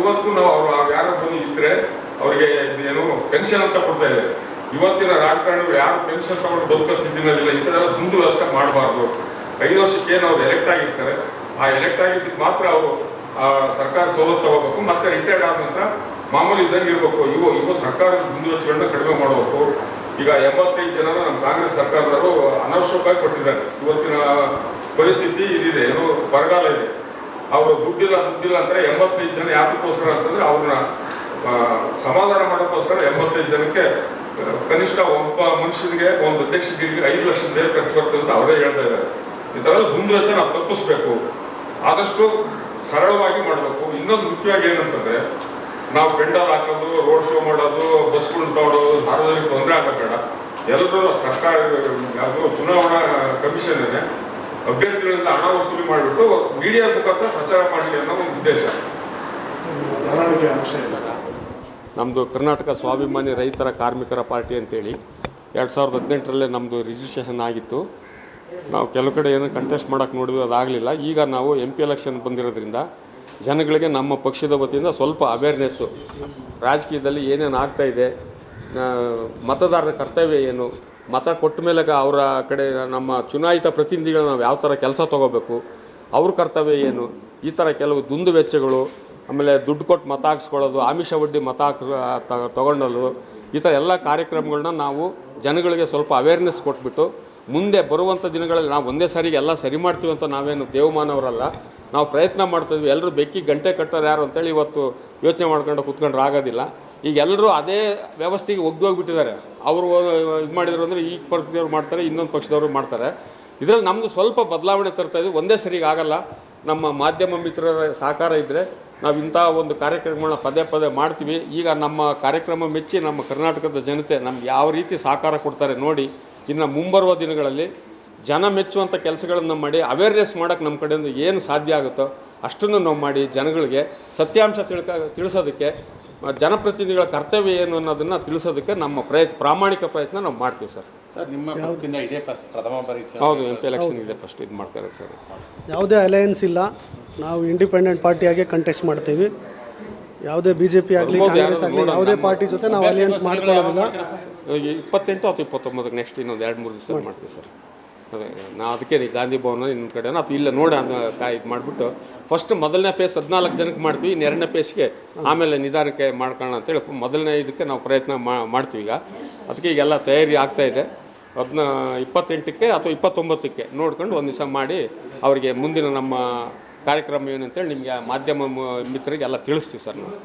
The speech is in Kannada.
ಇವತ್ತು ನಾವು ಅವ್ರು ಯಾರು ಬಂದು ಇದ್ರೆ ಅವರಿಗೆ ಏನು ಪೆನ್ಷನ್ ಅಂತ ಕೊಡ್ತಾ ಇದ್ದಾರೆ. ಇವತ್ತಿನ ರಾಜಕಾರಣಿಗಳು ಯಾರು ಪೆನ್ಷನ್ ತಗೊಂಡು ಬದುಕೋ ಸ್ಥಿತಿನಲ್ಲಿಲ್ಲ ಇಂಥದ್ದೆಲ್ಲ ದುಂದು ವ್ಯವಸ್ಥೆ ಮಾಡಬಾರ್ದು. ಐದು ವರ್ಷಕ್ಕೆ ಏನು ಅವ್ರು ಎಲೆಕ್ಟ್ ಆಗಿರ್ತಾರೆ. ಆ ಎಲೆಕ್ಟ್ ಆಗಿದ್ದಕ್ಕೆ ಮಾತ್ರ ಅವರು ಸರ್ಕಾರ ಸವಲತ್ತು ತಗೋಬೇಕು, ಮತ್ತೆ ರಿಟೈರ್ಡ್ ಆದ ನಂತರ ಮಾಮೂಲಿ ಇದ್ದಂಗೆ ಇರಬೇಕು. ಇವು ಇವು ಸರ್ಕಾರದ ದುಂದು ವೆಚ್ಚಗಳನ್ನ ಕಡಿಮೆ ಮಾಡಬೇಕು. ಈಗ ಎಂಬತ್ತೈದು ಜನ ನಮ್ಮ ಕಾಂಗ್ರೆಸ್ ಸರ್ಕಾರದವರು ಅನವಶ್ಯಕವಾಗಿ ಕೊಟ್ಟಿದ್ದಾರೆ. ಇವತ್ತಿನ ಪರಿಸ್ಥಿತಿ ಇದಿದೆ, ಏನು ಬರಗಾಲ ಇದೆ. ಅವರು ದುಡ್ಡಿಲ್ಲ ದುಡ್ಡಿಲ್ಲ ಅಂತಾರೆ ಎಂಬತ್ತೈದು ಜನ ಯಾತಕ್ಕೋಸ್ಕರ ಅಂತಂದ್ರೆ ಅವ್ರನ್ನ ಸಮಾಧಾನ ಮಾಡೋಕ್ಕೋಸ್ಕರ ಎಂಬತ್ತೈದು ಜನಕ್ಕೆ ಕನಿಷ್ಠ ಒಬ್ಬ ಮನುಷ್ಯನಿಗೆ ಒಂದು ಅಧ್ಯಕ್ಷ ಗಿಡಿಗೆ ಐದು ಲಕ್ಷದ ಮೇಲೆ ಖರ್ಚು ಬರ್ತದೆ ಅಂತ ಅವರೇ ಹೇಳ್ತಾ ಇದ್ದಾರೆ. ಈ ಥರ ವೆಚ್ಚ ನಾವು ತಪ್ಪಿಸ್ಬೇಕು. ಆದಷ್ಟು ಸರಳವಾಗಿ ಮಾಡಬೇಕು. ಇನ್ನೊಂದು ಮುಖ್ಯವಾಗಿ ಏನಂತಂದ್ರೆ, ನಾವು ಪೆಂಡಲ್ ಹಾಕೋದು, ರೋಡ್ ಶೋ ಮಾಡೋದು ಬಸ್ಗಳು ತಗೊಳ್ಳೋದು ಸಾರ್ವಜನಿಕ ತೊಂದರೆ ಆಗಬೇಡ ಎಲ್ಲರೂ ಸರ್ಕಾರ ಯಾವುದು ಚುನಾವಣಾ ಕಮಿಷನ್ ಇದೆ. ಅಭ್ಯರ್ಥಿಗಳಿಂದ ಹಣ ವಸೂಲಿ ಮಾಡಿಬಿಟ್ಟು ಮೀಡಿಯಾ ಮುಖಾಂತರ ಪ್ರಚಾರ ಮಾಡಲಿ ಅನ್ನೋ ಒಂದು ಉದ್ದೇಶ. ನಮ್ಮದು ಕರ್ನಾಟಕ ಸ್ವಾಭಿಮಾನಿ ರೈತರ ಕಾರ್ಮಿಕರ ಪಾರ್ಟಿ ಅಂತೇಳಿ ಎರಡು ಸಾವಿರದ ಹದಿನೆಂಟರಲ್ಲೇ ನಮ್ಮದು ರಿಜಿಸ್ಟ್ರೇಷನ್ ಆಗಿತ್ತು. ನಾವು ಕೆಲವು ಕಡೆ ಏನೋ ಕಂಟೆಸ್ಟ್ ಮಾಡೋಕ್ಕೆ ನೋಡಿದ್ವಿ ಅದಾಗಲಿಲ್ಲ. ಈಗ ನಾವು ಎಂ ಪಿ ಎಲೆಕ್ಷನ್ ಬಂದಿರೋದ್ರಿಂದ ಜನಗಳಿಗೆ ನಮ್ಮ ಪಕ್ಷದ ವತಿಯಿಂದ ಸ್ವಲ್ಪ ಅವೇರ್ನೆಸ್ಸು ರಾಜಕೀಯದಲ್ಲಿ ಏನೇನು ಆಗ್ತಾಯಿದೆ ಮತದಾರರ ಕರ್ತವ್ಯ ಏನು ಮತ ಕೊಟ್ಟ ಮೇಲೆ ಅವರ ಕಡೆ ನಮ್ಮ ಚುನಾಯಿತ ಪ್ರತಿನಿಧಿಗಳು ನಾವು ಯಾವ ಥರ ಕೆಲಸ ತೊಗೋಬೇಕು, ಅವ್ರ ಕರ್ತವ್ಯ ಏನು, ಈ ಥರ ಕೆಲವು ದುಂದು ವೆಚ್ಚಗಳು, ಆಮೇಲೆ ದುಡ್ಡು ಕೊಟ್ಟು ಮತ ಹಾಕ್ಸ್ಕೊಳ್ಳೋದು, ಆಮಿಷ ಒಡ್ಡಿ ಮತ ಹಾಕ ತಗೊಂಡಲು, ಈ ಥರ ಎಲ್ಲ ಕಾರ್ಯಕ್ರಮಗಳನ್ನ ನಾವು ಜನಗಳಿಗೆ ಸ್ವಲ್ಪ ಅವೇರ್ನೆಸ್ ಕೊಟ್ಬಿಟ್ಟು, ಮುಂದೆ ಬರುವಂಥ ದಿನಗಳಲ್ಲಿ ನಾವು ಒಂದೇ ಸಾರಿಗೆ ಎಲ್ಲ ಸರಿ ಮಾಡ್ತೀವಿ ಅಂತ ನಾವೇನು ದೇವಮಾನವರಲ್ಲ, ನಾವು ಪ್ರಯತ್ನ ಮಾಡ್ತಿದ್ವಿ ಎಲ್ಲರೂ ಬೆಕ್ಕಿ ಗಂಟೆ ಕಟ್ಟೋರು ಯಾರು ಅಂತೇಳಿ ಇವತ್ತು ಯೋಚನೆ ಮಾಡ್ಕೊಂಡು ಕುತ್ಕೊಂಡ್ರೆ ಆಗೋದಿಲ್ಲ. ಈಗ ಎಲ್ಲರೂ ಅದೇ ವ್ಯವಸ್ಥೆಗೆ ಒಗ್ದೋಗ್ಬಿಟ್ಟಿದ್ದಾರೆ. ಅವರು ಇದು ಮಾಡಿದ್ರು ಅಂದರೆ ಈ ಪಕ್ಷದವ್ರು ಮಾಡ್ತಾರೆ, ಇನ್ನೊಂದು ಪಕ್ಷದವರು ಮಾಡ್ತಾರೆ. ಇದರಲ್ಲಿ ನಮ್ಮದು ಸ್ವಲ್ಪ ಬದಲಾವಣೆ ತರ್ತಾ ಇದೆ. ಒಂದೇ ಸರಿಗೆ ಆಗಲ್ಲ. ನಮ್ಮ ಮಾಧ್ಯಮ ಮಿತ್ರರ ಸಹಕಾರ ಇದ್ದರೆ ನಾವು ಇಂಥ ಒಂದು ಕಾರ್ಯಕ್ರಮಗಳನ್ನ ಪದೇ ಪದೇ ಮಾಡ್ತೀವಿ. ಈಗ ನಮ್ಮ ಕಾರ್ಯಕ್ರಮ ಮೆಚ್ಚಿ ನಮ್ಮ ಕರ್ನಾಟಕದ ಜನತೆ ನಮ್ಗೆ ಯಾವ ರೀತಿ ಸಹಕಾರ ಕೊಡ್ತಾರೆ ನೋಡಿ, ಇನ್ನು ಮುಂಬರುವ ದಿನಗಳಲ್ಲಿ ಜನ ಮೆಚ್ಚುವಂಥ ಕೆಲಸಗಳನ್ನು ಮಾಡಿ ಅವೇರ್ನೆಸ್ ಮಾಡೋಕ್ಕೆ ನಮ್ಮ ಕಡೆಯಿಂದ ಏನು ಸಾಧ್ಯ ಆಗುತ್ತೋ ಅಷ್ಟನ್ನು ನಾವು ಮಾಡಿ ಜನಗಳಿಗೆ ಸತ್ಯಾಂಶ ತಿಳ್ಕ, ತಿಳಿಸೋದಕ್ಕೆ ಜನಪ್ರತಿನಿಧಿಗಳ ಕರ್ತವ್ಯ ಏನು ಅನ್ನೋದನ್ನು ತಿಳಿಸೋದಕ್ಕೆ ನಮ್ಮ ಪ್ರಯತ್ನ ಪ್ರಾಮಾಣಿಕ ಪ್ರಯತ್ನ ನಾವು ಮಾಡ್ತೀವಿ ಸರ್. ಸರ್ ನಿಮ್ಮ ಪಕ್ಷದಿಂದ ಇದೇ ಫಸ್ಟ್ ಪ್ರಥಮ ಬಾರಿ ಹೌದು ಎಂ ಪಿ ಎಲೆಕ್ಷನ್ ಇದೆ ಫಸ್ಟ್ ಇದು ಮಾಡ್ತಾರೆ ಸರ್. ಯಾವುದೇ ಅಲಯನ್ಸ್ ಇಲ್ಲ. ನಾವು ಇಂಡಿಪೆಂಡೆಂಟ್ ಪಾರ್ಟಿಯಾಗಿ ಕಂಟೆಸ್ಟ್ ಮಾಡ್ತೀವಿ. ಯಾವುದೇ ಬಿ ಜೆ ಪಿ ಆಗಲಿ ಕಾಂಗ್ರೆಸ್ ಆಗಲಿ ಯಾವುದೇ ಪಾರ್ಟಿ ಜೊತೆ ನಾವು ಅಲಯನ್ಸ್ ಮಾಡ್ಕೊಳ್ಳೋದಿಲ್ಲ. ಇಪ್ಪತ್ತೆಂಟು ಅಥವಾ ಇಪ್ಪತ್ತೊಂಬತ್ತಕ್ಕೆ ನೆಕ್ಸ್ಟ್ ಇನ್ನೊಂದು ಎರಡು ಮೂರು ದಿವಸ ಮಾಡ್ತೀವಿ ಸರ್. ನಾ ಅದಕ್ಕೆ ರೀ ಗಾಂಧಿ ಭವನ ಇನ್ನೊಂದು ಕಡೆ. ಅಥವಾ ಇಲ್ಲ ನೋಡಿ ಕಾ ಇದು ಮಾಡಿಬಿಟ್ಟು. ಫಸ್ಟ್ ಮೊದಲನೇ ಫೇಸ್ ಹದಿನಾಲ್ಕು ಜನಕ್ಕೆ ಮಾಡ್ತೀವಿ ಇನ್ನು ಎರಡನೇ ಫೇಸ್ಗೆ ಆಮೇಲೆ ನಿಧಾನಕ್ಕೆ ಮಾಡ್ಕೊಳ್ಳೋಣ ಅಂತೇಳಿ ಮೊದಲನೇ ಇದಕ್ಕೆ ನಾವು ಪ್ರಯತ್ನ ಮಾಡ್ತೀವಿ ಈಗ. ಅದಕ್ಕೆ ಈಗೆಲ್ಲ ತಯಾರಿ ಆಗ್ತಾ ಇದೆ. ಅದನ್ನ ಇಪ್ಪತ್ತೆಂಟಕ್ಕೆ ಅಥವಾ ಇಪ್ಪತ್ತೊಂಬತ್ತಕ್ಕೆ ನೋಡ್ಕೊಂಡು ಒಂದು ದಿವಸ ಮಾಡಿ ಅವರಿಗೆ ಮುಂದಿನ ನಮ್ಮ ಕಾರ್ಯಕ್ರಮ ಏನಂತೇಳಿ ನಿಮಗೆ ಮಾಧ್ಯಮ ಮಿತ್ರರಿಗೆಲ್ಲ ತಿಳಿಸ್ತೀವಿ ಸರ್ ನಾವು.